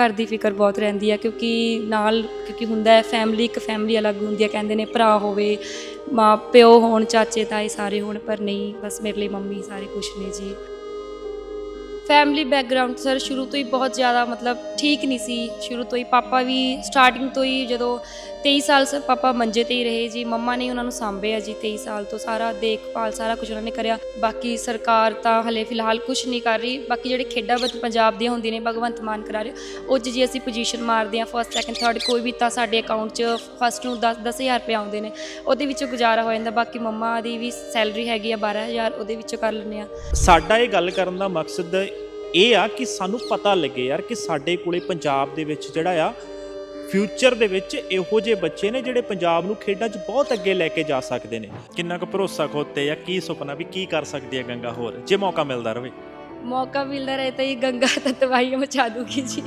ਘਰ ਦੀ ਫਿਕਰ ਬਹੁਤ ਰਹਿੰਦੀ ਹੈ ਕਿਉਂਕਿ ਨਾਲ, ਕਿਉਂਕਿ ਹੁੰਦਾ ਹੈ ਫੈਮਿਲੀ ਇੱਕ ਫੈਮਿਲੀ ਅਲੱਗ ਹੁੰਦੀ ਹੈ ਕਹਿੰਦੇ ਨੇ ਭਰਾ ਹੋਵੇ, ਮਾਂ, ਪਿਓ ਹੋਣ, ਚਾਚੇ, ਤਾਏ ਸਾਰੇ ਹੋਣ, ਪਰ ਨਹੀਂ, ਬਸ ਮੇਰੇ ਲਈ ਮੰਮੀ ਸਾਰੇ ਕੁਛ ਨੇ ਜੀ। ਫੈਮਿਲੀ ਬੈਕਗ੍ਰਾਉਂਡ ਸਰ ਸ਼ੁਰੂ ਤੋਂ ਹੀ ਬਹੁਤ ਜ਼ਿਆਦਾ ਮਤਲਬ ਠੀਕ ਨਹੀਂ ਸੀ। ਸ਼ੁਰੂ ਤੋਂ ਹੀ ਪਾਪਾ ਵੀ ਸਟਾਰਟਿੰਗ ਤੋਂ ਹੀ ਜਦੋਂ 23 ਸਾਲ ਸਰ ਪਾਪਾ ਮੰਜੇ ਤੇ ਹੀ ਰਹੇ ਜੀ। ਮੰਮਾ ਨੇ ਉਹਨਾਂ ਨੂੰ ਸਾਂਭਿਆ ਜੀ 23 ਸਾਲ ਤੋਂ। ਸਾਰਾ ਦੇਖਭਾਲ, ਸਾਰਾ ਕੁਝ ਉਹਨਾਂ ਨੇ ਕਰਿਆ। ਬਾਕੀ ਸਰਕਾਰ ਤਾਂ ਹਲੇ ਫਿਲਹਾਲ ਕੁਝ ਨਹੀਂ ਕਰ ਰਹੀ। ਬਾਕੀ ਜਿਹੜੇ ਖੇਡਾਂ ਵਿੱਚ ਪੰਜਾਬ ਦੀਆਂ ਹੁੰਦੀਆਂ ਨੇ, ਭਗਵੰਤ ਮਾਨ ਕਰਾ ਰਹੇ। ਉਹ 'ਚ ਜੇ ਅਸੀਂ ਪੋਜੀਸ਼ਨ ਮਾਰਦੇ ਹਾਂ। ਫਸਟ ਸੈਕੰਡ ਥਰਡ ਕੋਈ ਵੀ ਤਾਂ ਸਾਡੇ ਅਕਾਊਂਟ 'ਚ ਫਸਟ ਨੂੰ 10 10000 ਰੁਪਏ ਆਉਂਦੇ ਨੇ। ਉਹਦੇ ਵਿੱਚੋਂ ਗੁਜ਼ਾਰਾ ਹੋ ਜਾਂਦਾ। ਬਾਕੀ ਮੰਮਾ ਦੀ ਵੀ ਸੈਲਰੀ ਹੈਗੀ ਆ 12000 ਉਹਦੇ ਵਿੱਚੋਂ ਕਰ ਲੈਂਦੇ ਆ ਸਾਡਾ ਇਹ ਗੱਲ ਕਰਨ ਦਾ ਮਕਸਦ ਇਹ ਆ ਕਿ ਸਾਨੂੰ ਪਤਾ ਲੱਗੇ ਯਾਰ ਕਿ ਸਾਡੇ ਕੋਲੇ ਪੰਜਾਬ ਦੇ ਵਿੱਚ ਜਿਹੜਾ ਆ ਫਿਊਚਰ ਦੇ ਵਿੱਚ ਇਹੋ ਜਿਹੇ ਬੱਚੇ ਨੇ ਜਿਹੜੇ ਪੰਜਾਬ ਨੂੰ ਖੇਡਾਂ 'ਚ ਬਹੁਤ ਅੱਗੇ ਲੈ ਕੇ ਜਾ ਸਕਦੇ ਨੇ। ਕਿੰਨਾ ਕੁ ਭਰੋਸਾ ਖੋਤੇ ਆ ਕੀ ਸੁਪਨਾ ਵੀ ਕੀ ਕਰ ਸਕਦੀ ਹੈ ਗੰਗਾ ਹੋਰ? ਜੇ ਮੌਕਾ ਮਿਲਦਾ ਰਵੇ। ਮੌਕਾ ਮਿਲਦਾ ਰਹੇ ਤਾਂ ਇਹ ਗੰਗਾ ਤਾਂ ਤਬਾਹੀ ਮਚਾ ਦੂਗੀ ਜੀ।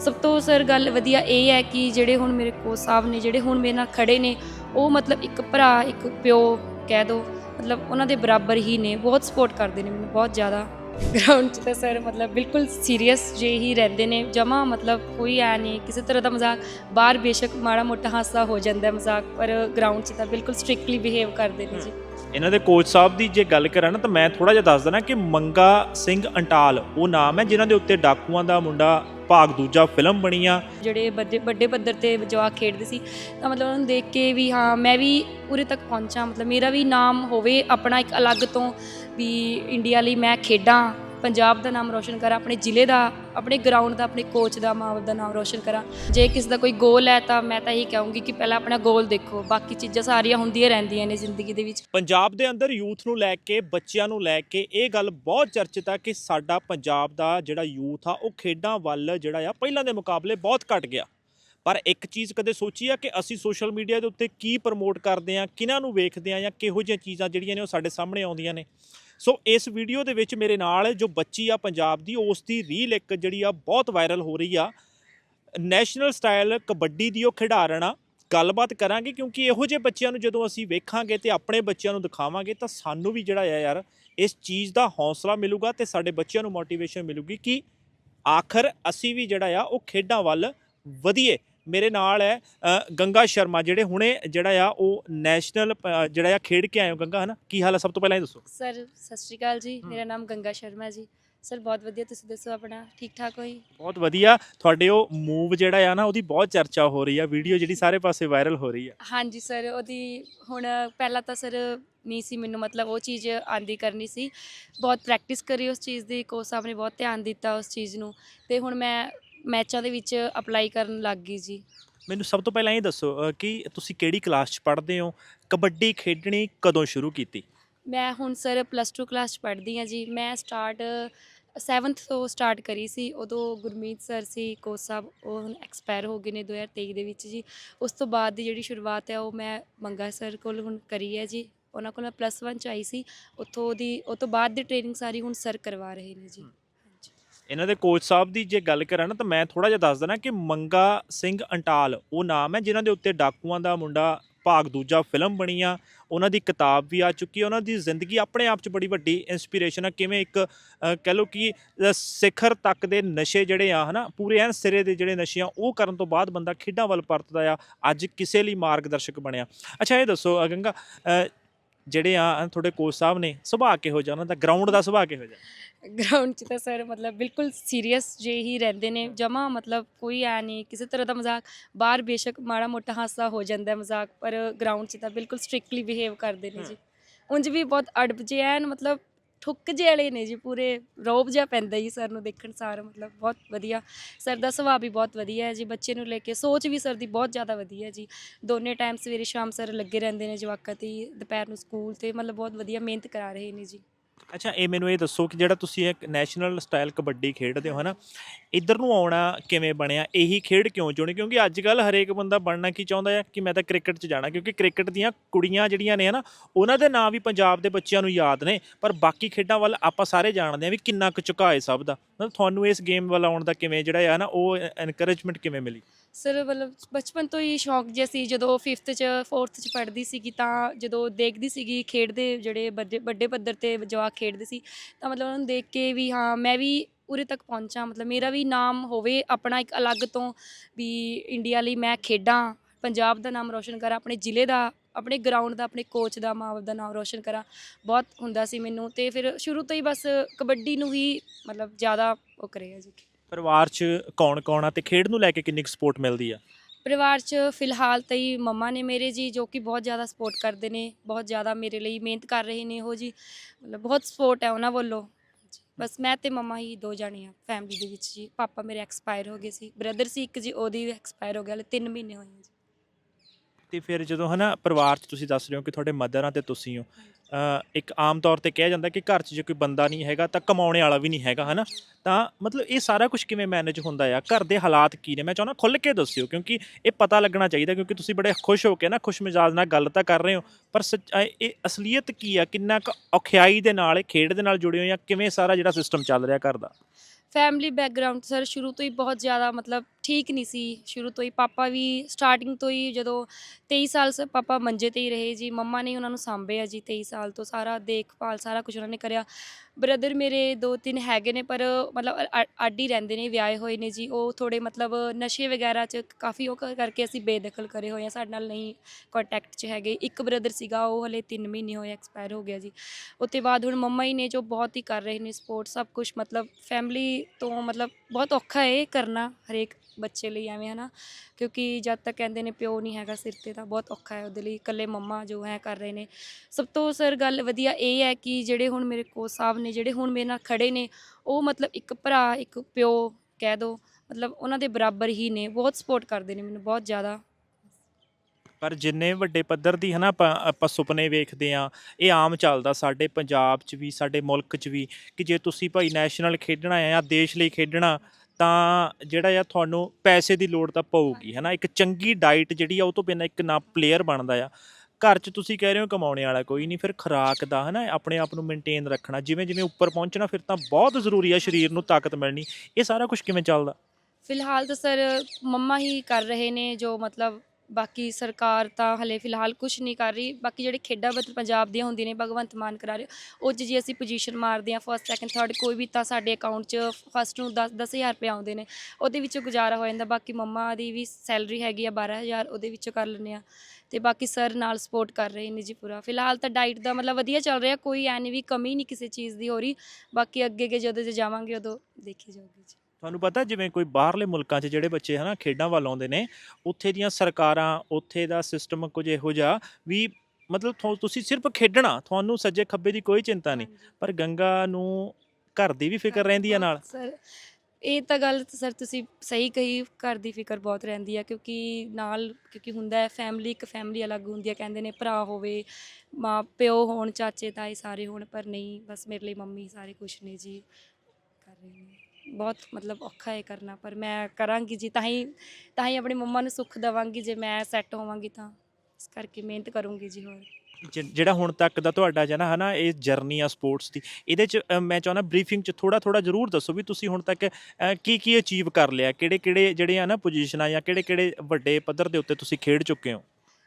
ਸਭ ਤੋਂ ਸਰ ਗੱਲ ਵਧੀਆ ਇਹ ਹੈ ਕਿ ਜਿਹੜੇ ਹੁਣ ਮੇਰੇ ਕੋਚ ਸਾਹਿਬ ਨੇ ਜਿਹੜੇ ਹੁਣ ਮੇਰੇ ਨਾਲ ਖੜੇ ਨੇ ਉਹ ਮਤਲਬ ਇੱਕ ਭਰਾ ਇੱਕ ਪਿਓ ਕਹਿ ਦੋ ਮਤਲਬ ਉਹਨਾਂ ਦੇ ਬਰਾਬਰ ਹੀ ਨੇ, ਬਹੁਤ ਸਪੋਰਟ ਕਰਦੇ ਨੇ ਮੈਨੂੰ, ਬਹੁਤ ਜ਼ਿਆਦਾ। ਗਰਾਊਂਡ 'ਚ ਤਾਂ ਸਰ ਮਤਲਬ ਬਿਲਕੁਲ ਸੀਰੀਅਸ ਜੇ ਹੀ ਰਹਿੰਦੇ ਨੇ, ਜਮਾ ਮਤਲਬ ਕੋਈ ਐ ਨਹੀਂ, ਕਿਸੇ ਤਰ੍ਹਾਂ ਦਾ ਮਜ਼ਾਕ, ਬਾਹਰ ਬੇਸ਼ੱਕ ਮਾੜਾ ਮੋਟਾ ਹਾਸਾ ਹੋ ਜਾਂਦਾ ਮਜ਼ਾਕ, ਪਰ ਗਰਾਊਂਡ 'ਚ ਤਾਂ ਬਿਲਕੁਲ ਸਟ੍ਰਿਕਟਲੀ ਬਿਹੇਵ ਕਰਦੇ ਨੇ ਜੀ। ਇਹਨਾਂ ਦੇ ਕੋਚ ਸਾਹਿਬ ਦੀ ਜੇ ਗੱਲ ਕਰਾਂ ਨਾ, ਤਾਂ ਮੈਂ ਥੋੜਾ ਜਿਹਾ ਦੱਸ ਦਣਾ ਕਿ ਮੰਗਾ ਸਿੰਘ ਅੰਟਾਲ, ਉਹ ਨਾਮ ਹੈ ਜਿਨ੍ਹਾਂ ਦੇ ਉੱਤੇ ਡਾਕੂਆਂ ਦਾ ਮੁੰਡਾ ਭਾਗ ਦੂਜਾ ਫਿਲਮ ਬਣੀ ਆ। ਜਿਹੜੇ ਵੱਡੇ ਵੱਡੇ ਪੱਧਰ ਤੇ ਜਵਾਕ ਖੇਡਦੇ ਸੀ, ਤਾਂ ਮਤਲਬ ਉਹਨਾਂ ਨੂੰ ਦੇਖ ਕੇ ਵੀ ਹਾਂ, ਮੈਂ ਵੀ ਉਰੇ ਤੱਕ ਪਹੁੰਚਾਂ। ਮਤਲਬ ਮੇਰਾ ਵੀ ਨਾਮ ਹੋਵੇ ਆਪਣਾ ਇੱਕ ਅਲੱਗ ਤੋਂ ਵੀ ਇੰਡੀਆ ਲਈ ਮੈਂ ਖੇਡਾਂ। ਪੰਜਾਬ ਦਾ ਨਾਮ ਰੋਸ਼ਨ ਕਰਾਂ, ਆਪਣੇ ਜ਼ਿਲ੍ਹੇ ਦਾ, ਆਪਣੇ ਗਰਾਊਂਡ ਦਾ, ਆਪਣੇ ਕੋਚ ਦਾ, ਮਾਂ ਬਾਪ ਦਾ ਨਾਮ ਰੋਸ਼ਨ ਕਰਾਂ। ਜੇ ਕਿਸੇ ਦਾ ਕੋਈ ਗੋਲ ਹੈ ਤਾਂ ਮੈਂ ਤਾਂ ਇਹੀ ਕਹੂੰਗੀ ਕਿ ਪਹਿਲਾਂ ਆਪਣਾ ਗੋਲ ਦੇਖੋ, ਬਾਕੀ ਚੀਜ਼ਾਂ ਸਾਰੀਆਂ ਹੁੰਦੀਆਂ ਰਹਿੰਦੀਆਂ ਨੇ ਜ਼ਿੰਦਗੀ ਦੇ ਵਿੱਚ। ਪੰਜਾਬ ਦੇ ਅੰਦਰ ਯੂਥ ਨੂੰ ਲੈ ਕੇ, ਬੱਚਿਆਂ ਨੂੰ ਲੈ ਕੇ ਇਹ ਗੱਲ ਬਹੁਤ ਚਰਚਿਤ ਆ ਕਿ ਸਾਡਾ ਪੰਜਾਬ ਦਾ ਜਿਹੜਾ ਯੂਥ ਆ, ਉਹ ਖੇਡਾਂ ਵੱਲ ਜਿਹੜਾ ਆ, ਪਹਿਲਾਂ ਦੇ ਮੁਕਾਬਲੇ ਬਹੁਤ ਘਟ ਗਿਆ। ਪਰ ਇੱਕ ਚੀਜ਼ ਕਦੇ ਸੋਚੀ ਆ ਕਿ ਅਸੀਂ ਸੋਸ਼ਲ ਮੀਡੀਆ ਦੇ ਉੱਤੇ ਕੀ ਪ੍ਰਮੋਟ ਕਰਦੇ ਆ, ਕਿਹਨਾਂ ਨੂੰ ਵੇਖਦੇ ਆ ਜਾਂ ਕਿਹੋ ਜਿਹੀਆਂ ਚੀਜ਼ਾਂ ਜਿਹੜੀਆਂ ਨੇ ਉਹ ਸਾਡੇ ਸਾਹਮਣੇ ਆਉਂਦੀਆਂ ਨੇ। ਸੋ ਇਸ ਵੀਡੀਓ ਦੇ ਵਿੱਚ ਮੇਰੇ ਨਾਲ ਜੋ ਬੱਚੀ ਆ ਪੰਜਾਬ ਦੀ ਉਸ ਦੀ ਰੀਲ ਇੱਕ ਜਿਹੜੀ ਆ ਬਹੁਤ ਵਾਇਰਲ ਹੋ ਰਹੀ ਆ। ਨੈਸ਼ਨਲ ਸਟਾਈਲ ਕਬੱਡੀ ਦੀ ਉਹ ਖਿਡਾਰਨ ਆ। ਗੱਲਬਾਤ ਕਰਾਂਗੇ ਕਿਉਂਕਿ ਇਹੋ ਜਿਹੇ ਬੱਚਿਆਂ ਨੂੰ ਜਦੋਂ ਅਸੀਂ ਵੇਖਾਂਗੇ ਤੇ ਆਪਣੇ ਬੱਚਿਆਂ ਨੂੰ ਦਿਖਾਵਾਂਗੇ ਤਾਂ ਸਾਨੂੰ ਵੀ ਜਿਹੜਾ ਆ ਯਾਰ, ਇਸ ਚੀਜ਼ ਦਾ ਹੌਸਲਾ ਮਿਲੂਗਾ ਤੇ ਸਾਡੇ ਬੱਚਿਆਂ ਨੂੰ ਮੋਟੀਵੇਸ਼ਨ ਮਿਲੂਗੀ ਕਿ ਆਖਰ ਅਸੀਂ ਵੀ ਜਿਹੜਾ ਆ ਉਹ ਖੇਡਾਂ ਵੱਲ ਵਧੀਏ। ਮੇਰੇ ਨਾਲ ਹੈ ਗੰਗਾ ਸ਼ਰਮਾ ਜਿਹੜੇ ਹੁਣੇ ਜਿਹੜਾ ਆ ਉਹ ਨੈਸ਼ਨਲ ਜਿਹੜਾ ਆ ਖੇਡ ਕੇ ਆਏ ਹੋ ਗੰਗਾ ਹਨਾ? ਕੀ ਹਾਲ ਹੈ ਸਭ ਤੋਂ ਪਹਿਲਾਂ ਇਹ ਦੱਸੋ। ਸਰ ਸਤਿ ਸ਼੍ਰੀ ਅਕਾਲ ਜੀ। ਮੇਰਾ ਨਾਮ ਗੰਗਾ ਸ਼ਰਮਾ ਜੀ। ਸਰ ਬਹੁਤ ਵਧੀਆ ਤੁਸੀਂ ਦੱਸੋ ਆਪਣਾ ਠੀਕ ਠਾਕ ਹੋਈ ਬਹੁਤ ਵਧੀਆ। ਤੁਹਾਡੇ ਉਹ ਮੂਵ ਜਿਹੜਾ ਆ ਨਾ ਉਹਦੀ ਬਹੁਤ ਚਰਚਾ ਹੋ ਰਹੀ ਆ ਵੀਡੀਓ ਜਿਹੜੀ ਸਾਰੇ ਪਾਸੇ ਵਾਇਰਲ ਹੋ ਰਹੀ ਆ। ਹਾਂਜੀ ਸਰ ਉਹਦੀ ਹੁਣ ਪਹਿਲਾਂ ਤਾਂ ਸਰ ਨਹੀਂ ਸੀ ਮੈਨੂੰ ਮਤਲਬ ਉਹ ਚੀਜ਼ ਆਂਦੀ ਕਰਨੀ ਸੀ। ਬਹੁਤ ਪ੍ਰੈਕਟਿਸ ਕਰੀ ਉਸ ਚੀਜ਼ ਦੀ ਕੋਚ ਸਾਹਿਬ ਨੇ ਬਹੁਤ ਧਿਆਨ ਦਿੱਤਾ ਉਸ ਚੀਜ਼ ਨੂੰ। ਤੇ ਹੁਣ ਮੈਂ ਮੈਚਾਂ ਦੇ ਵਿੱਚ ਅਪਲਾਈ ਕਰਨ ਲੱਗ ਗਈ ਜੀ। ਮੈਨੂੰ ਸਭ ਤੋਂ ਪਹਿਲਾਂ ਇਹ ਦੱਸੋ ਅ, ਕਿ ਤੁਸੀਂ ਕਿਹੜੀ ਕਲਾਸ 'ਚ ਪੜ੍ਹਦੇ ਹੋ? ਕਬੱਡੀ ਖੇਡਣੀ ਕਦੋਂ ਸ਼ੁਰੂ ਕੀਤੀ? ਮੈਂ ਹੁਣ ਸਰ ਪਲੱਸ 2 ਕਲਾਸ 'ਚ ਪੜ੍ਹਦੀ ਹਾਂ ਜੀ। ਮੈਂ ਸਟਾਰਟ 7th ਤੋਂ ਸਟਾਰਟ ਕਰੀ ਸੀ। ਉਦੋਂ ਗੁਰਮੀਤ ਸਰ ਸੀ ਕੋਚ ਸਾਹਿਬ ਉਹ ਹੁਣ ਐਕਸਪਾਇਰ ਹੋ ਗਏ ਨੇ 2023 ਦੇ ਵਿੱਚ ਜੀ। ਉਸ ਤੋਂ ਬਾਅਦ ਦੀ ਜਿਹੜੀ ਸ਼ੁਰੂਆਤ ਹੈ ਉਹ ਮੈਂ ਮੰਗਾ ਸਰ ਕੋਲ ਹੁਣ ਕਰੀ ਹੈ ਜੀ। ਉਹਨਾਂ ਕੋਲ ਮੈਂ ਪਲੱਸ 1 ਚ ਆਈ ਸੀ। ਉੱਥੋਂ ਦੀ ਉਹ ਤੋਂ ਬਾਅਦ ਦੀ ਟ੍ਰੇਨਿੰਗ ਸਾਰੀ ਹੁਣ ਸਰ ਕਰਵਾ ਰਹੇ ਨੇ ਜੀ। ਇਹਨਾਂ ਦੇ ਕੋਚ ਸਾਹਿਬ ਦੀ ਜੇ ਗੱਲ ਕਰਾਂ ਨਾ, ਤਾਂ ਮੈਂ ਥੋੜਾ ਜਿਹਾ ਦੱਸ ਦਣਾ ਕਿ ਮੰਗਾ ਸਿੰਘ ਅੰਟਾਲ, ਉਹ ਨਾਮ ਹੈ ਜਿਨ੍ਹਾਂ ਦੇ ਉੱਤੇ ਡਾਕੂਆਂ ਦਾ ਮੁੰਡਾ ਭਾਗ ਦੂਜਾ ਫਿਲਮ ਬਣੀ ਆ। ਉਹਨਾਂ ਦੀ ਕਿਤਾਬ ਵੀ ਆ ਚੁੱਕੀ ਹੈ ਉਹਨਾਂ ਦੀ ਜ਼ਿੰਦਗੀ ਆਪਣੇ ਆਪ 'ਚ ਬੜੀ ਵੱਡੀ ਇਨਸਪੀਰੇਸ਼ਨ ਆ। ਕਿਵੇਂ ਇੱਕ ਕਹਿ ਲਓ ਕਿ ਸਿਖਰ ਤੱਕ ਦੇ ਨਸ਼ੇ ਜਿਹੜੇ ਆ, ਹਨਾ, ਪੂਰੇ ਐਨ ਸਿਰੇ ਦੇ ਜਿਹੜੇ ਨਸ਼ੇ ਆ, ਉਹ ਕਰਨ ਤੋਂ ਬਾਅਦ ਬੰਦਾ ਖੇਡਾਂ ਵੱਲ ਪਰਤਦਾ ਆ। ਅੱਜ ਕਿਸੇ ਲਈ ਮਾਰਗਦਰਸ਼ਕ ਬਣਿਆ। ਅੱਛਾ, ਇਹ ਦੱਸੋ ਗੰਗਾ ਜਿਹੜੇ ਆ ਤੁਹਾਡੇ ਕੋਚ ਸਾਹਿਬ ਨੇ ਸੁਭਾਅ ਕਿਹੋ ਜਿਹਾ ਉਹਨਾਂ ਦਾ ਗਰਾਊਂਡ ਦਾ ਸੁਭਾਅ ਕਿਹੋ ਜਿਹਾ? ਗਰਾਊਂਡ 'ਚ ਤਾਂ ਸਰ ਮਤਲਬ ਬਿਲਕੁਲ ਸੀਰੀਅਸ ਜੇ ਹੀ ਰਹਿੰਦੇ ਨੇ ਜਮਾ ਮਤਲਬ ਕੋਈ ਐ ਨਹੀਂ ਕਿਸੇ ਤਰ੍ਹਾਂ ਦਾ ਮਜ਼ਾਕ ਬਾਹਰ ਬੇਸ਼ੱਕ ਮਾੜਾ ਮੋਟਾ ਹਾਸਾ ਹੋ ਜਾਂਦਾ ਹੈ ਮਜ਼ਾਕ ਪਰ ਗਰਾਊਂਡ 'ਚ ਤਾਂ ਬਿਲਕੁਲ ਸਟ੍ਰਿਕਟਲੀ ਬਿਹੇਵ ਕਰਦੇ ਨੇ ਜੀ। ਉਂਝ ਵੀ ਬਹੁਤ ਅੜਬ ਜੇ ਐਨ ਮਤਲਬ ਠੁੱਕ ਜੇ ਵਾਲੇ ਨੇ ਜੀ, ਪੂਰੇ ਰੋਬ ਜਿਹਾ ਪੈਂਦਾ ਜੀ ਸਰ ਨੂੰ ਦੇਖਣ ਸਾਰ, ਮਤਲਬ ਬਹੁਤ ਵਧੀਆ। ਸਰ ਦਾ ਸੁਭਾਅ ਵੀ ਬਹੁਤ ਵਧੀਆ ਹੈ ਜੀ, ਬੱਚੇ ਨੂੰ ਲੈ ਕੇ ਸੋਚ ਵੀ ਸਰ ਦੀ ਬਹੁਤ ਜ਼ਿਆਦਾ ਵਧੀਆ ਹੈ ਜੀ। ਦੋਨੇ ਟਾਈਮ ਸਵੇਰੇ ਸ਼ਾਮ ਸਰ ਲੱਗੇ ਰਹਿੰਦੇ ਨੇ ਜਵਾਕਾਂ ਤੇ ਦੁਪਹਿਰ ਨੂੰ ਸਕੂਲ ਤੇ, ਮਤਲਬ ਬਹੁਤ ਵਧੀਆ ਮਿਹਨਤ ਕਰਾ ਰਹੇ ਨੇ ਜੀ। ਅੱਛਾ, ਇਹ ਮੈਨੂੰ ਇਹ ਦੱਸੋ ਕਿ ਜਿਹੜਾ ਤੁਸੀਂ ਇੱਕ ਨੈਸ਼ਨਲ ਸਟਾਈਲ ਕਬੱਡੀ ਖੇਡਦੇ ਹੋ, ਹਨਾ, ਇੱਧਰ ਨੂੰ ਆਉਣਾ ਕਿਵੇਂ ਬਣਿਆ? ਇਹੀ ਖੇਡ ਕਿਉਂ ਚੁਣੀ? ਕਿਉਂਕਿ ਅੱਜ ਕੱਲ ਹਰੇਕ ਬੰਦਾ ਬਣਨਾ ਕੀ ਚਾਹੁੰਦਾ ਹੈ ਕਿ ਮੈਂ ਤਾਂ ਕ੍ਰਿਕਟ 'ਚ ਜਾਣਾ, ਕਿਉਂਕਿ ਕ੍ਰਿਕਟ ਦੀਆਂ ਕੁੜੀਆਂ ਜਿਹੜੀਆਂ ਨੇ, ਹਨਾ, ਉਹਨਾਂ ਦੇ ਨਾਂ ਵੀ ਪੰਜਾਬ ਦੇ ਬੱਚਿਆਂ ਨੂੰ ਯਾਦ ਨੇ, ਪਰ ਬਾਕੀ ਖੇਡਾਂ ਵੱਲ ਆਪਾਂ ਸਾਰੇ ਜਾਣਦੇ ਆ ਵੀ ਕਿੰਨਾ ਕੁ ਝੁਕਾਏ ਸਭ ਦਾ। ਮਤਲਬ ਤੁਹਾਨੂੰ ਇਸ ਗੇਮ ਵੱਲ ਆਉਣ ਦਾ ਕਿਵੇਂ ਜਿਹੜਾ ਆ ਨਾ ਉਹ ਐਨਕਰੇਜਮੈਂਟ ਕਿਵੇਂ ਮਿਲੀ? ਸਰ, ਮਤਲਬ ਬਚਪਨ ਤੋਂ ਹੀ ਸ਼ੌਂਕ ਜਿਹਾ ਸੀ। ਜਦੋਂ 5th ਚ 4th ਚ ਪੜ੍ਹਦੀ ਸੀਗੀ ਤਾਂ ਜਦੋਂ ਦੇਖਦੀ ਸੀਗੀ, ਖੇਡਦੇ ਜਿਹੜੇ ਵੱਡੇ ਵੱਡੇ ਪੱਧਰ ਤੇ ਜਵਾਕ ਖੇਡਦੇ ਸੀ, ਤਾਂ ਮਤਲਬ ਉਹਨਾਂ ਨੂੰ ਦੇਖ ਕੇ ਵੀ ਹਾਂ, ਮੈਂ ਵੀ ਉਰੇ ਤੱਕ ਪਹੁੰਚਾਂ। ਮਤਲਬ ਮੇਰਾ ਵੀ ਨਾਮ ਹੋਵੇ, ਆਪਣਾ ਇੱਕ ਅਲੱਗ ਤੋਂ ਵੀ ਇੰਡੀਆ ਲਈ ਮੈਂ ਖੇਡਾਂ, ਪੰਜਾਬ ਦਾ ਨਾਮ ਰੋਸ਼ਨ ਕਰਾਂ, ਆਪਣੇ ਜ਼ਿਲ੍ਹੇ ਦਾ, ਆਪਣੇ ਗਰਾਊਂਡ ਦਾ, ਆਪਣੇ ਕੋਚ ਦਾ, ਮਾਂ ਬਾਪ ਦਾ ਨਾਮ ਰੋਸ਼ਨ ਕਰਾਂ। ਬਹੁਤ ਹੁੰਦਾ ਸੀ ਮੈਨੂੰ। ਤੇ ਫਿਰ ਸ਼ੁਰੂ ਤੋਂ ਹੀ ਬਸ ਕਬੱਡੀ ਨੂੰ ਹੀ ਮਤਲਬ ਜ਼ਿਆਦਾ ਉਹ ਕਰਿਆ ਜੀ। ਪਰਿਵਾਰ 'ਚ ਕੌਣ ਕੌਣ ਆ ਤੇ ਖੇਡ ਨੂੰ ਲੈ ਕੇ ਕਿੰਨੀ ਕੁ ਸਪੋਰਟ ਮਿਲਦੀ ਆ? ਪਰਿਵਾਰ 'ਚ ਫਿਲਹਾਲ ਤਾਂ ਹੀ ਮੰਮਾ ਨੇ ਮੇਰੇ ਜੀ, ਜੋ ਕਿ ਬਹੁਤ ਜ਼ਿਆਦਾ ਸਪੋਰਟ ਕਰਦੇ ਨੇ, ਬਹੁਤ ਜ਼ਿਆਦਾ ਮੇਰੇ ਲਈ ਮਿਹਨਤ ਕਰ ਰਹੇ ਨੇ ਉਹ ਜੀ ਮਤਲਬ ਬਹੁਤ ਸਪੋਰਟ ਹੈ ਉਹਨਾਂ ਵੱਲੋਂ। ਬਸ ਮੈਂ ਤੇ ਮੰਮਾ ਹੀ ਦੋ ਜਾਣੇ ਆ ਫੈਮਿਲੀ ਦੇ ਵਿੱਚ ਜੀ। ਪਾਪਾ ਮੇਰੇ ਐਕਸਪਾਇਰ ਹੋ ਗਏ ਸੀ ਬ੍ਰਦਰ ਸੀ ਇੱਕ ਜੀ, ਉਹਦੀ ਐਕਸਪਾਇਰ ਹੋ ਗਿਆ ਹਲੇ 3 ਮਹੀਨੇ ਹੋਏ ਆ ਜੀ। ਤੇ ਫਿਰ ਜਦੋਂ ਹਨਾ ਪਰਿਵਾਰ 'ਚ ਤੁਸੀਂ ਦੱਸ ਰਹੇ ਹੋ ਕਿ ਤੁਹਾਡੇ ਮਦਰ ਆ ਤੇ ਤੁਸੀਂ ਹੋ ਅ, ਇੱਕ ਆਮ ਤੌਰ ਤੇ ਕਿਹਾ ਜਾਂਦਾ ਕਿ ਘਰ 'ਚ ਜੇ ਕੋਈ ਬੰਦਾ ਨਹੀਂ ਹੈਗਾ ਤਾਂ ਕਮਾਉਣੇ ਵਾਲਾ ਵੀ ਨਹੀਂ ਹੈਗਾ ਹਨਾ। ਤਾਂ ਮਤਲਬ ਇਹ ਸਾਰਾ ਕੁਝ ਕਿਵੇਂ ਮੈਨੇਜ ਹੁੰਦਾ ਆ? ਘਰ ਦੇ ਹਾਲਾਤ ਕੀ ਨੇ? ਮੈਂ ਚਾਹੁੰਦਾ ਖੁੱਲ੍ਹ ਕੇ ਦੱਸਿਓ ਕਿਉਂਕਿ ਇਹ ਪਤਾ ਲੱਗਣਾ ਚਾਹੀਦਾ ਕਿਉਂਕਿ ਤੁਸੀਂ ਬੜੇ ਖੁਸ਼ ਹੋ ਕੇ ਨਾ ਖੁਸ਼ ਮਿਜਾਜ ਨਾਲ ਗੱਲ ਤਾਂ ਕਰ ਰਹੇ ਹੋ। ਪਰ ਸੱਚ- ਅ, ਇਹ ਅਸਲੀਅਤ ਕੀ ਆ? ਕਿੰਨਾ ਕੁ ਔਖਿਆਈ ਦੇ ਨਾਲ ਇਹ ਖੇਡ ਦੇ ਨਾਲ ਜੁੜੇ ਹੋ ਜਾਂ ਕਿਵੇਂ ਸਾਰਾ ਜਿਹੜਾ ਸਿਸਟਮ ਚੱਲ ਰਿਹਾ ਘਰ ਦਾ? ਫੈਮਿਲੀ ਬੈਕਗ੍ਰਾਉਂਡ ਸਰ ਸ਼ੁਰੂ ਤੋਂ ਹੀ ਬਹੁਤ ਜ਼ਿਆਦਾ ਮਤਲਬ ਠੀਕ ਨਹੀਂ ਸੀ, ਸ਼ੁਰੂ ਤੋਂ ਹੀ ਪਾਪਾ ਵੀ ਸਟਾਰਟਿੰਗ ਤੋਂ ਹੀ ਜਦੋਂ 23 ਸਾਲ ਸੇ ਪਾਪਾ ਮੰਜੇ ਤੇ ਹੀ ਰਹੇ ਜੀ, ਮੰਮਾ ਨੇ ਉਹਨਾਂ ਨੂੰ ਸਾਂਭਿਆ ਜੀ 23 ਸਾਲ ਤੋਂ, ਸਾਰਾ ਦੇਖਭਾਲ ਸਾਰਾ ਕੁਝ ਉਹਨਾਂ ਨੇ ਕਰਿਆ। ਬ੍ਰਦਰ ਮੇਰੇ ਦੋ ਤਿੰਨ ਹੈਗੇ ਨੇ, ਪਰ ਮਤਲਬ ਅ- ਅ- ਅੱਡ ਹੀ ਰਹਿੰਦੇ ਨੇ, ਵਿਆਹੇ ਹੋਏ ਨੇ ਜੀ। ਉਹ ਥੋੜੇ ਮਤਲਬ ਨਸ਼ੇ ਵਗੈਰਾ 'ਚ ਕਾਫੀ ਉਹ ਕ- ਕਰਕੇ ਅਸੀਂ ਬੇਦਖਲ ਕਰੇ ਹੋਏ ਆ ਸਾਡੇ ਨਾਲ ਨਹੀਂ ਕੰਟੈਕਟ 'ਚ ਹੈਗੇ। ਇੱਕ ਬ੍ਰਦਰ ਸੀਗਾ, ਉਹ ਹਲੇ 3 ਮਹੀਨੇ ਹੋਏ ਐਕਸਪਾਇਰ ਹੋ ਗਿਆ ਜੀ। ਉੱਤੇ ਬਾਅਦ ਹੁਣ ਮੰਮਾ ਹੀ ਨੇ ਜੋ ਬਹੁਤ ਹੀ ਕਰ ਰਹੇ ਨੇ ਸਪੋਰਟ ਸਭ ਕੁਝ ਮਤਲਬ ਫੈਮਿਲੀ ਤੋਂ ਮਤਲਬ ਬਹੁਤ ਔਖਾ ਹੈ ਇਹ ਕਰਨਾ ਹਰੇਕ ਬੱਚੇ ਲਈ ਐਵੇਂ, ਹਨਾ। ਕਿਉਂਕਿ ਜਦ ਤੱਕ ਕਹਿੰਦੇ ਨੇ ਪਿਓ ਨਹੀਂ ਹੈਗਾ ਸਿਰ ਤੇ, ਤਾਂ ਬਹੁਤ ਔਖਾ ਹੈ ਉਹਦੇ ਲਈ। ਇਕੱਲੇ ਮੰਮਾ ਜੋ ਹੈ ਕਰ ਰਹੇ ਨੇ। ਸਭ ਤੋਂ ਸਰ ਗੱਲ ਵਧੀਆ ਇਹ ਹੈ ਕਿ ਜਿਹੜੇ ਹੁਣ ਮੇਰੇ ਕੋਚ ਸਾਹਿਬ ਨੇ ਜਿਹੜੇ ਹੁਣ ਮੇਰੇ ਨਾਲ ਖੜੇ ਨੇ, ਉਹ ਮਤਲਬ ਇੱਕ ਭਰਾ, ਇੱਕ ਪਿਓ ਕਹਿ ਦੋ, ਮਤਲਬ ਉਹਨਾਂ ਦੇ ਬਰਾਬਰ ਹੀ ਨੇ, ਬਹੁਤ ਸਪੋਰਟ ਕਰਦੇ ਨੇ ਮੈਨੂੰ, ਬਹੁਤ ਜ਼ਿਆਦਾ। ਪਰ ਜਿੰਨੇ ਵੱਡੇ ਪੱਧਰ ਦੀ ਹਨਾ ਆਪਾਂ ਆਪਾਂ ਸੁਪਨੇ ਵੇਖਦੇ ਆ ਇਹ ਆਮ ਚੱਲਦਾ ਸਾਡੇ ਪੰਜਾਬ 'ਚ ਵੀ, ਸਾਡੇ ਮੁਲਕ 'ਚ ਵੀ, ਕਿ ਜੇ ਤੁਸੀਂ ਭਾਈ ਨੈਸ਼ਨਲ ਖੇਡਣਾ ਆ ਜਾਂ ਦੇਸ਼ ਲਈ ਖੇਡਣਾ, ਤਾਂ ਜਿਹੜਾ ਆ ਤੁਹਾਨੂੰ ਪੈਸੇ ਦੀ ਲੋੜ ਤਾਂ ਪਊਗੀ, ਹਨਾ। ਇੱਕ ਚੰਗੀ ਡਾਈਟ ਜਿਹੜੀ ਆ, ਉਹ ਤੋਂ ਬਿਨਾਂ ਇੱਕ ਨਾ ਪਲੇਅਰ ਬਣਦਾ ਆ। ਘਰ 'ਚ ਤੁਸੀਂ ਕਹਿ ਰਹੇ ਹੋ ਕਮਾਉਣੇ ਵਾਲਾ ਕੋਈ ਨਹੀਂ, ਫਿਰ ਖੁਰਾਕ ਦਾ ਹਨਾ, ਆਪਣੇ ਆਪ ਨੂੰ ਮੇਨਟੇਨ ਰੱਖਣਾ, ਜਿਵੇਂ ਜਿਵੇਂ ਉੱਪਰ ਪਹੁੰਚਣਾ, ਫਿਰ ਤਾਂ ਬਹੁਤ ਜ਼ਰੂਰੀ ਹੈ ਸਰੀਰ ਨੂੰ ਤਾਕਤ ਮਿਲਣੀ, ਇਹ ਸਾਰਾ ਕੁਝ ਕਿਵੇਂ ਚੱਲਦਾ? ਫਿਲਹਾਲ ਤਾਂ ਸਰ ਮੰਮਾ ਹੀ ਕਰ ਰਹੇ ਨੇ ਜੋ ਮਤਲਬ ਬਾਕੀ ਸਰਕਾਰ ਤਾਂ ਹਲੇ ਫਿਲਹਾਲ ਕੁਝ ਨਹੀਂ ਕਰ ਰਹੀ। ਬਾਕੀ ਜਿਹੜੇ ਖੇਡਾਂ ਬਤ ਪੰਜਾਬ ਦੀਆਂ ਹੁੰਦੀਆਂ ਨੇ, ਭਗਵੰਤ ਮਾਨ ਕਰਾ ਰਹੇ ਉਹ 'ਚ ਜੇ ਅਸੀਂ ਪੋਜੀਸ਼ਨ ਮਾਰਦੇ ਹਾਂ ਫਸਟ ਸੈਕੰਡ ਥਰਡ ਕੋਈ ਵੀ ਤਾਂ ਸਾਡੇ ਅਕਾਊਂਟ 'ਚ ਫਸਟ ਨੂੰ 10 10000 ਰੁਪਏ ਆਉਂਦੇ ਨੇ। ਉਹਦੇ ਵਿੱਚੋਂ ਗੁਜ਼ਾਰਾ ਹੋ ਜਾਂਦਾ। ਬਾਕੀ ਮੰਮਾ ਦੀ ਵੀ ਸੈਲਰੀ ਹੈਗੀ ਆ 12000 ਉਹਦੇ ਵਿੱਚੋਂ ਕਰ ਲੈਂਦੇ ਆ ਤੇ ਬਾਕੀ ਸਰ ਨਾਲ ਸਪੋਰਟ ਕਰ ਰਹੇ ਨੇ ਜੀ ਪੂਰਾ। ਫਿਲਹਾਲ ਤਾਂ ਡਾਈਟ ਦਾ ਮਤਲਬ ਵਧੀਆ ਚੱਲ ਰਿਹਾ। ਕੋਈ ਐ ਨਹੀਂ ਵੀ ਕਮੀ ਨਹੀਂ ਕਿਸੇ ਚੀਜ਼ ਦੀ ਹੋ ਰਹੀ। ਬਾਕੀ ਅੱਗੇ ਅੱਗੇ ਜਦੋਂ ਜੇ ਜਾਵਾਂਗੇ ਉਦੋਂ ਦੇਖੀ ਜਾਊਗੀ ਜੀ। ਤੁਹਾਨੂੰ ਪਤਾ ਜਿਵੇਂ ਕੋਈ ਬਾਹਰਲੇ ਮੁਲਕਾਂ 'ਚ ਜਿਹੜੇ ਬੱਚੇ ਹਨਾ ਖੇਡਾਂ ਵੱਲ ਆਉਂਦੇ ਨੇ ਉੱਥੇ ਦੀਆਂ ਸਰਕਾਰਾਂ ਉੱਥੇ ਦਾ ਸਿਸਟਮ ਕੁਝ ਇਹੋ ਜਿਹਾ ਵੀ ਮਤਲਬ ਤੁਸੀਂ ਸਿਰਫ ਖੇਡਣਾ ਤੁਹਾਨੂੰ ਸੱਜੇ ਖੱਬੇ ਦੀ ਕੋਈ ਚਿੰਤਾ ਨਹੀਂ ਪਰ ਗੰਗਾ ਨੂੰ ਘਰ ਦੀ ਵੀ ਫਿਕਰ ਰਹਿੰਦੀ ਆ ਨਾਲ। ਸਰ ਇਹ ਤਾਂ ਗੱਲ ਤਾਂ ਸਰ ਤੁਸੀਂ ਸਹੀ ਕਹੀ ਘਰ ਦੀ ਫਿਕਰ ਬਹੁਤ ਰਹਿੰਦੀ ਆ ਕਿਉਂਕਿ ਨਾਲ ਕਿਉਂਕਿ ਹੁੰਦਾ ਹੈ ਫੈਮਿਲੀ ਇੱਕ ਫੈਮਿਲੀ ਅਲੱਗ ਹੁੰਦੀ ਆ ਕਹਿੰਦੇ ਨੇ ਭਰਾ ਹੋਵੇ ਮਾਂ ਪਿਓ ਹੋਣ ਚਾਚੇ ਤਾਏ ਸਾਰੇ ਹੋਣ ਪਰ ਨਹੀਂ ਬਸ ਮੇਰੇ ਲਈ ਮੰਮੀ ਸਾਰੇ ਕੁਛ ਨੇ ਜੀ ਕਰ ਰਹੇ ਨੇ। ਬਹੁਤ ਮਤਲਬ ਔਖਾ ਹੈ ਕਰਨਾ ਪਰ ਮੈਂ ਕਰਾਂਗੀ ਜੀ ਤਾਂ ਹੀ ਤਾਂ ਹੀ ਆਪਣੀ ਮੰਮਾ ਨੂੰ ਸੁੱਖ ਦੇਵਾਂਗੀ ਜੇ ਮੈਂ ਸੈੱਟ ਹੋਵਾਂਗੀ ਤਾਂ। ਇਸ ਕਰਕੇ ਮਿਹਨਤ ਕਰੂੰਗੀ ਜੀ ਹੋਰ। ਜਿ- ਜਿਹੜਾ ਹੁਣ ਤੱਕ ਦਾ ਤੁਹਾਡਾ ਜਨਾ ਹਨਾ ਇਹ ਜਰਨੀ ਆ ਸਪੋਰਟਸ ਦੀ ਇਹਦੇ 'ਚ ਅ, ਮੈਂ ਚਾਹੁੰਦਾ ਬਰੀਫਿੰਗ 'ਚ ਥੋੜਾ ਥੋੜਾ ਜ਼ਰੂਰ ਦੱਸੋ ਵੀ ਤੁਸੀਂ ਹੁਣ ਤੱਕ ਅ, ਕੀ ਕੀ ਅਚੀਵ ਕਰ ਲਿਆ ਕਿਹੜੇ ਕਿਹੜੇ ਜਿਹੜੇ ਆ ਨਾ ਪੋਜੀਸ਼ਨਾਂ ਜਾਂ ਕਿਹੜੇ ਕਿਹੜੇ ਵੱਡੇ ਪੱਧਰ ਦੇ ਉੱਤੇ ਤੁਸੀਂ ਖੇਡ ਚੁੱਕੇ ਹੋ?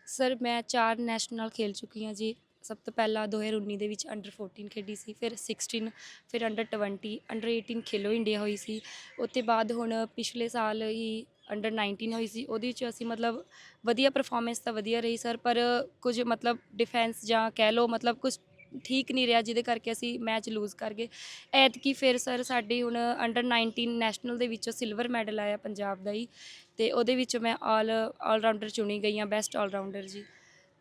ਸਰ ਮੈਂ ਚਾਰ ਨੈਸ਼ਨਲ ਖੇਲ ਚੁੱਕੀ ਹਾਂ ਜੀ। ਸਭ ਤੋਂ ਪਹਿਲਾਂ 2019 ਦੇ ਵਿੱਚ ਅੰਡਰ 14 ਖੇਡੀ ਸੀ, ਫਿਰ 16 ਫਿਰ ਅੰਡਰ 20 ਅੰਡਰ 18 ਖੇਲੋ ਇੰਡੀਆ ਹੋਈ ਸੀ। ਉੱਤੇ ਬਾਅਦ ਹੁਣ ਪਿਛਲੇ ਸਾਲ ਹੀ ਅੰਡਰ 19 ਹੋਈ ਸੀ। ਉਹਦੇ ਵਿੱਚ ਅਸੀਂ ਮਤਲਬ ਵਧੀਆ ਪਰਫਾਰਮੈਂਸ ਤਾਂ ਵਧੀਆ ਰਹੀ ਸਰ ਪਰ ਕੁਝ ਮਤਲਬ ਡਿਫੈਂਸ ਜਾਂ ਕਹਿ ਲਓ ਮਤਲਬ ਕੁਝ ਠੀਕ ਨਹੀਂ ਰਿਹਾ, ਜਿਹਦੇ ਕਰਕੇ ਅਸੀਂ ਮੈਚ ਲੂਜ਼ ਕਰ ਗਏ। ਐਤਕੀ ਫਿਰ ਸਰ ਸਾਡੀ ਹੁਣ ਅੰਡਰ 19 ਨੈਸ਼ਨਲ ਦੇ ਵਿੱਚੋਂ ਸਿਲਵਰ ਮੈਡਲ ਆਇਆ ਪੰਜਾਬ ਦਾ ਹੀ, ਤੇ ਉਹਦੇ ਵਿੱਚ ਮੈਂ ਆਲ ਆਲ ਰਾਊਂਡਰ ਚੁਣੀ ਗਈ ਹਾਂ ਬੈਸਟ ਆਲ ਰਾਊਂਡਰ ਜੀ।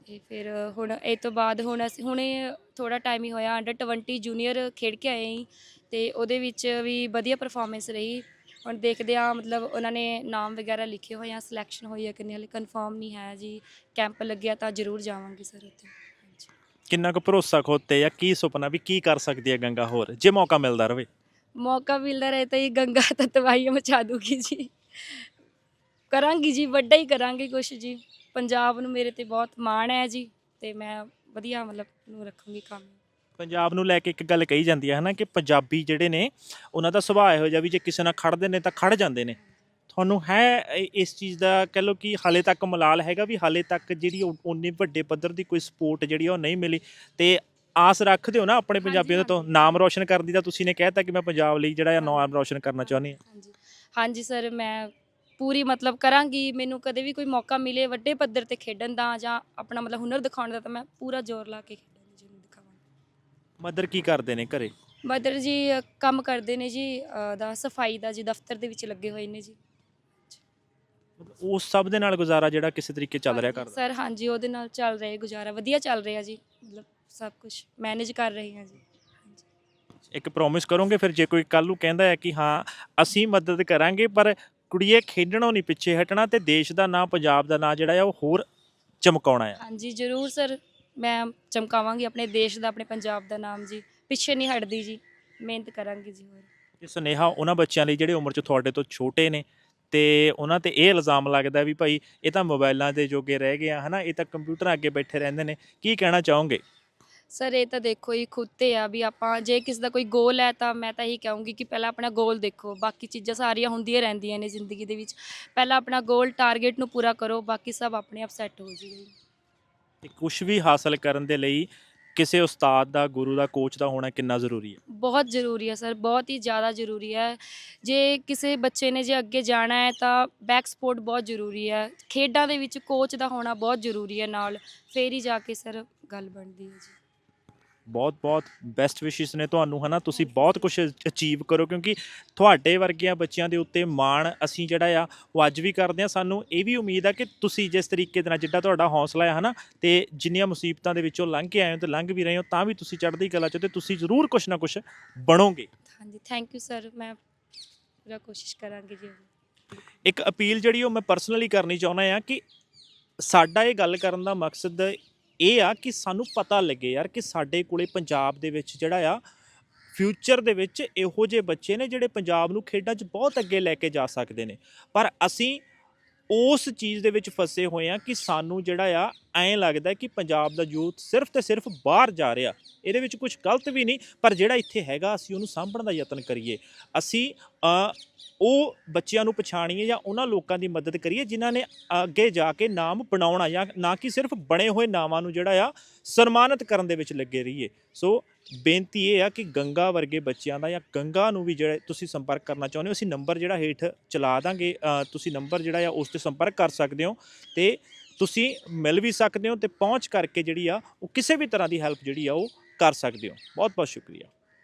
ਤੇ ਫਿਰ ਹੁਣ ਇਹ ਤੋਂ ਬਾਅਦ ਹੁਣ ਅਸੀਂ ਹੁਣੇ ਥੋੜਾ ਟਾਈਮ ਹੀ ਹੋਇਆ ਅੰਡਰ 20 ਜੂਨੀਅਰ ਖੇਡ ਕੇ ਆਏ ਹੀ ਤੇ ਉਹਦੇ ਵਿੱਚ ਵੀ ਵਧੀਆ ਪਰਫਾਰਮੈਂਸ ਰਹੀ। ਹੁਣ ਦੇਖਦੇ ਆ ਮਤਲਬ ਉਹਨਾਂ ਨੇ ਨਾਮ ਵਗੈਰਾ ਲਿਖੇ ਹੋਏ ਆ ਸਿਲੈਕਸ਼ਨ ਹੋਈ ਹੈ ਕਿ ਨਹੀਂ ਹਲੇ ਕਨਫਰਮ ਨਹੀਂ ਹੈ ਜੀ। ਕੈਂਪ ਲੱਗਿਆ ਤਾਂ ਜ਼ਰੂਰ ਜਾਵਾਂਗੇ ਸਰ ਉੱਥੇ। ਕਿੰਨਾ ਕੁ ਭਰੋਸਾ ਖੋਤੇ ਜਾਂ ਕੀ ਸੁਪਨਾ ਵੀ ਕੀ ਕਰ ਸਕਦੀ ਹੈ ਗੰਗਾ ਹੋਰ ਜੇ ਮੌਕਾ ਮਿਲਦਾ ਰਵੇ? ਮੌਕਾ ਮਿਲਦਾ ਰਹੇ ਤਾਂ ਇਹ ਗੰਗਾ ਤਾਂ ਤਬਾਹੀਆਂ ਮਚਾ ਦੂਗੀ ਜੀ। ਕਰਾਂਗੀ ਜੀ ਵੱਡਾ ਹੀ ਕਰਾਂਗੇ ਕੁਛ ਜੀ। ਪੰਜਾਬ ਨੂੰ ਮੇਰੇ ਤੇ ਬਹੁਤ ਮਾਣ ਹੈ ਜੀ ਤੇ ਮੈਂ ਵਧੀਆ ਮਤਲਬ ਨੂੰ ਰੱਖੂੰਗੀ ਕੰਮ। ਪੰਜਾਬ ਨੂੰ ਲੈ ਕੇ ਇੱਕ ਗੱਲ ਕਹੀ ਜਾਂਦੀ ਹੈ ਹਨਾ ਕਿ ਪੰਜਾਬੀ ਜਿਹੜੇ ਨੇ ਉਹਨਾਂ ਦਾ ਸੁਭਾਅ ਇਹੋ ਜਿਹਾ ਵੀ ਜੇ ਕਿਸੇ ਨਾਲ ਖੜਦੇ ਨੇ ਤਾਂ ਖੜ ਜਾਂਦੇ ਨੇ। ਤੁਹਾਨੂੰ ਹੈ ਇਸ ਚੀਜ਼ ਦਾ ਕਹਿ ਲਓ ਕਿ ਹਾਲੇ ਤੱਕ ਮਲਾਲ ਹੈਗਾ ਵੀ ਹਾਲੇ ਤੱਕ ਜਿਹੜੀ ਉਹ- ਉਨੇ ਵੱਡੇ ਪੱਧਰ ਦੀ ਕੋਈ ਸਪੋਰਟ ਜਿਹੜੀ ਉਹ ਨਹੀਂ ਮਿਲੀ। ਤੇ ਆਸ ਰੱਖਦੇ ਹੋ ਨਾ ਆਪਣੇ ਪੰਜਾਬੀਆਂ ਤੋਂ। ਨਾਮ ਰੋਸ਼ਨ ਕਰਨ ਦੀ ਤਾਂ ਤੁਸੀਂ ਨੇ ਕਹਿਤਾ ਕਿ ਮੈਂ ਪੰਜਾਬ ਲਈ ਜਿਹੜਾ ਨਾਮ ਰੋਸ਼ਨ ਕਰਨਾ ਚਾਹੁੰਦੀ ਹਾਂ। ਹਾਂਜੀ ਹਾਂਜੀ ਸਰ ਮੈਂ ਪੂਰੀ ਮਤਲਬ ਕਰਾਂਗੀ ਮੈਨੂੰ ਕਦੇ ਵੀ ਕੋਈ ਮੌਕਾ ਮਿਲੇ ਵੱਡੇ ਪੱਧਰ ਤੇ ਖੇਡਣ ਦਾ ਜਾਂ ਆਪਣਾ ਮਤਲਬ ਹੁਨਰ ਦਿਖਾਉਣ ਦਾ ਤਾਂ ਮੈਂ ਪੂਰਾ ਜ਼ੋਰ ਲਾ ਕੇ ਖੇਡਾਂਗੀ ਜਿਹਨੂੰ ਦਿਖਾਵਾਂਗੀ। ਮਦਰ ਕੀ ਕਰਦੇ ਨੇ ਘਰੇ? ਮਦਰ ਜੀ ਅ, ਕੰਮ ਕਰਦੇ ਨੇ ਜੀ ਅ, ਦਾ ਸਫ਼ਾਈ ਦਾ ਜੀ ਦਫ਼ਤਰ ਦੇ ਵਿੱਚ ਲੱਗੇ ਹੋਏ ਨੇ ਜੀ। ਉਸ ਸਭ ਦੇ ਨਾਲ ਗੁਜ਼ਾਰਾ ਜਿਹੜਾ ਕਿਸੇ ਤਰੀਕੇ ਚੱਲ ਰਿਹਾ ਹਾਂਜੀ, ਕਰਦਾ? ਸਰ ਹਾਂਜੀ ਉਹਦੇ ਨਾਲ ਚੱਲ ਰਿਹਾ ਗੁਜ਼ਾਰਾ ਵਧੀਆ ਚੱਲ ਰਿਹਾ ਜੀ ਮਤਲਬ ਸਭ ਕੁਝ ਮੈਨੇਜ ਕਰ ਰਹੀ ਹਾਂ ਜੀ। ਹਾਂਜੀ। ਇੱਕ ਪ੍ਰੋਮਿਸ ਕਰੋਗੇ ਫਿਰ ਜੇ ਕੋਈ ਕੱਲ ਨੂੰ ਕਹਿੰਦਾ ਹੈ ਕਿ ਹਾਂ ਅਸੀਂ ਮਦਦ ਕਰਾਂਗੇ ਪਰ ਕੁੜੀਏ ਖੇਡਣੋਂ ਨਹੀਂ ਪਿੱਛੇ ਹਟਣਾ ਤੇ ਦੇਸ਼ ਦਾ ਨਾਂ ਪੰਜਾਬ ਦਾ ਨਾਂ ਜਿਹੜਾ ਆ ਉਹ ਹੋਰ ਚਮਕਾਉਣਾ ਆ। ਹਾਂਜੀ ਜ਼ਰੂਰ ਸਰ। ਮੈਂ ਚਮਕਾਵਾਂਗੀ ਆਪਣੇ ਦੇਸ਼ ਦਾ ਆਪਣੇ ਪੰਜਾਬ ਦਾ ਨਾਮ ਜੀ। ਪਿੱਛੇ ਨਹੀਂ ਹਟਦੀ ਜੀ। ਮਿਹਨਤ ਕਰਾਂਗੀ ਜੀ ਹੋਰ। ਇਹ ਸੁਨੇਹਾ ਉਹਨਾਂ ਬੱਚਿਆਂ ਲਈ ਜਿਹੜੇ ਉਮਰ 'ਚ ਤੁਹਾਡੇ ਤੋਂ ਛੋਟੇ ਨੇ ਤੇ ਉਹਨਾਂ ਤੇ ਇਹ ਇਲਜ਼ਾਮ ਲੱਗਦਾ ਵੀ ਭਾਈ ਇਹ ਤਾਂ ਮੋਬਾਈਲਾਂ ਦੇ ਜੋਗੇ ਰਹਿ ਗਏ ਆ ਹਨਾ? ਇਹ ਤਾਂ ਕੰਪਿਊਟਰਾਂ ਅੱਗੇ ਬੈਠੇ ਰਹਿੰਦੇ ਨੇ। ਕੀ ਕਹਿਣਾ ਚਾਹੋਗੇ? ਸਰ ਇਹ ਤਾਂ ਦੇਖੋ ਹੀ ਖੁਦ ਤੇ ਆ ਵੀ ਆਪਾਂ ਜੇ ਕਿਸ ਦਾ ਕੋਈ ਗੋਲ ਹੈ ਤਾਂ ਮੈਂ ਤਾਂ ਇਹੀ ਕਹੂੰਗੀ ਕਿ ਪਹਿਲਾਂ ਆਪਣਾ ਗੋਲ ਦੇਖੋ। ਬਾਕੀ ਚੀਜ਼ਾਂ ਸਾਰੀਆਂ ਹੁੰਦੀਆਂ ਰਹਿੰਦੀਆਂ ਨੇ ਜ਼ਿੰਦਗੀ ਦੇ ਵਿੱਚ। ਪਹਿਲਾਂ ਆਪਣਾ ਗੋਲ ਟਾਰਗੇਟ ਨੂੰ ਪੂਰਾ ਕਰੋ ਬਾਕੀ ਸਭ ਆਪਣੇ ਆਪ ਸੈੱਟ ਹੋ ਜਾਏਗਾ ਤੇ ਕੁਝ ਵੀ ਹਾਸਲ ਕਰਨ ਦੇ ਲਈ ਕਿਸੇ ਉਸਤਾਦ ਦਾ ਗੁਰੂ ਦਾ ਕੋਚ ਦਾ ਹੋਣਾ ਕਿੰਨਾ ਜ਼ਰੂਰੀ ਹੈ? ਬਹੁਤ ਜ਼ਰੂਰੀ ਹੈ ਸਰ ਬਹੁਤ ਹੀ ਜ਼ਿਆਦਾ ਜ਼ਰੂਰੀ ਹੈ। ਜੇ ਕਿਸੇ ਬੱਚੇ ਨੇ ਜੇ ਅੱਗੇ ਜਾਣਾ ਹੈ ਤਾਂ ਬੈਕ ਸਪੋਰਟ ਬਹੁਤ ਜ਼ਰੂਰੀ ਹੈ। ਖੇਡਾਂ ਦੇ ਵਿੱਚ ਕੋਚ ਦਾ ਹੋਣਾ ਬਹੁਤ ਜ਼ਰੂਰੀ ਹੈ ਨਾਲ। ਫੇਰ ਹੀ ਜਾ ਕੇ ਸਰ ਗੱਲ ਬਣਦੀ ਹੈ ਜੀ। ਬਹੁਤ ਬਹੁਤ ਬੈਸਟ ਵਿਸ਼ੇਸ ਨੇ ਤੁਹਾਨੂੰ ਹਨਾ? ਤੁਸੀਂ ਬਹੁਤ ਕੁਝ ਅਚੀਵ ਕਰੋ ਕਿਉਂਕਿ ਤੁਹਾਡੇ ਵਰਗੀਆਂ ਬੱਚਿਆਂ ਦੇ ਉੱਤੇ ਮਾਣ ਅਸੀਂ ਜਿਹੜਾ ਆ ਉਹ ਅੱਜ ਵੀ ਕਰਦੇ ਆ। ਸਾਨੂੰ ਇਹ ਵੀ ਉਮੀਦ ਆ ਕਿ ਤੁਸੀਂ ਜਿਸ ਤਰੀਕੇ ਦੇ ਨਾਲ ਜਿੱਦਾਂ ਤੁਹਾਡਾ ਹੌਸਲਾ ਹੈ ਹਨਾ? ਤੇ ਜਿੰਨੀਆਂ ਮੁਸੀਬਤਾਂ ਦੇ ਵਿੱਚੋਂ ਲੰਘ ਕੇ ਆਏ ਹੋ ਤੇ ਲੰਘ ਵੀ ਰਹੇ ਹੋ ਤਾਂ ਵੀ ਤੁਸੀਂ ਚੜ੍ਹਦੀ ਕਲਾ ਚ ਤੇ ਤੁਸੀਂ ਜ਼ਰੂਰ ਕੁਝ ਨਾ ਕੁਝ ਬਣੋਗੇ। ਹਾਂਜੀ ਥੈਂਕ ਯੂ ਸਰ ਮੈਂ ਪੂਰਾ ਕੋਸ਼ਿਸ਼ ਕਰਾਂਗੀ ਜੀ। ਇੱਕ ਅਪੀਲ ਜਿਹੜੀ ਉਹ ਮੈਂ ਪਰਸਨਲੀ ਕਰਨੀ ਚਾਹੁੰਦਾ ਆ ਕਿ ਸਾਡਾ ਇਹ ਗੱਲ ਕਰਨ ਦਾ ਮਕਸਦ ਇਹ ਆ ਕਿ ਸਾਨੂੰ ਪਤਾ ਲੱਗੇ ਯਾਰ ਕਿ ਸਾਡੇ ਕੋਲੇ ਪੰਜਾਬ ਦੇ ਵਿੱਚ ਜਿਹੜਾ ਆ ਫਿਊਚਰ ਦੇ ਵਿੱਚ ਇਹੋ ਜਿਹੇ ਬੱਚੇ ਨੇ ਜਿਹੜੇ ਪੰਜਾਬ ਨੂੰ ਖੇਡਾਂ 'ਚ ਬਹੁਤ ਅੱਗੇ ਲੈ ਕੇ ਜਾ ਸਕਦੇ ਨੇ। ਪਰ ਅਸੀਂ ਉਸ ਚੀਜ਼ ਦੇ ਵਿੱਚ ਫਸੇ ਹੋਏ ਆ ਕਿ ਸਾਨੂੰ ਜਿਹੜਾ ਆ ਐਂ ਲੱਗਦਾ ਕਿ ਪੰਜਾਬ ਦਾ ਯੂਥ ਸਿਰਫ ਤੇ ਸਿਰਫ ਬਾਹਰ ਜਾ ਰਿਹਾ। ਇਹਦੇ ਵਿੱਚ ਕੁਝ ਗਲਤ ਵੀ ਨਹੀਂ, ਪਰ ਜਿਹੜਾ ਇੱਥੇ ਹੈਗਾ, ਅਸੀਂ ਉਹਨੂੰ ਸਾਂਭਣ ਦਾ ਯਤਨ ਕਰੀਏ। ਅਸੀਂ ਉਹ ਬੱਚਿਆਂ ਨੂੰ ਪਛਾਣੀਏ ਜਾਂ ਉਹਨਾਂ ਲੋਕਾਂ ਦੀ ਮਦਦ ਕਰੀਏ ਜਿਨ੍ਹਾਂ ਨੇ ਅੱਗੇ ਜਾ ਕੇ ਨਾਮ ਬਣਾਉਣਾ ਜਾਂ ਨਾ ਕਿ ਸਿਰਫ ਬਣੇ ਹੋਏ ਨਾਮਾਂ ਨੂੰ ਜਿਹੜਾ ਆ, ਸਨਮਾਨਿਤ ਕਰਨ ਦੇ ਵਿੱਚ ਲੱਗੇ ਰਹੀਏ। ਸੋ ਬੇਨਤੀ ਇਹ ਆ ਕਿ ਗੰਗਾ ਵਰਗੇ ਬੱਚਿਆਂ ਦਾ ਜਾਂ ਗੰਗਾ ਨੂੰ ਵੀ ਜਿਹੜਾ ਤੁਸੀਂ ਸੰਪਰਕ ਕਰਨਾ ਚਾਹੁੰਦੇ ਹੋ, ਅਸੀਂ ਨੰਬਰ ਜਿਹੜਾ ਹੇਠ ਚਲਾ ਦਾਂਗੇ। ਤੁਸੀਂ ਨੰਬਰ ਜਿਹੜਾ ਆ, ਉਸ ਤੇ ਸੰਪਰਕ ਕਰ ਸਕਦੇ ਹੋ। ਤੇ ਤੁਸੀਂ ਮਿਲ ਵੀ ਸਕਦੇ ਹੋ ਤੇ ਪਹੁੰਚ ਕਰਕੇ ਜਿਹੜੀ ਆ, ਉਹ ਕਿਸੇ ਵੀ ਤਰ੍ਹਾਂ ਦੀ ਹੈਲਪ ਜਿਹੜੀ ਆ, ਉਹ ਕਰ ਸਕਦੇ ਹੋ। ਬਹੁਤ ਬਹੁਤ ਸ਼ੁਕਰੀਆ।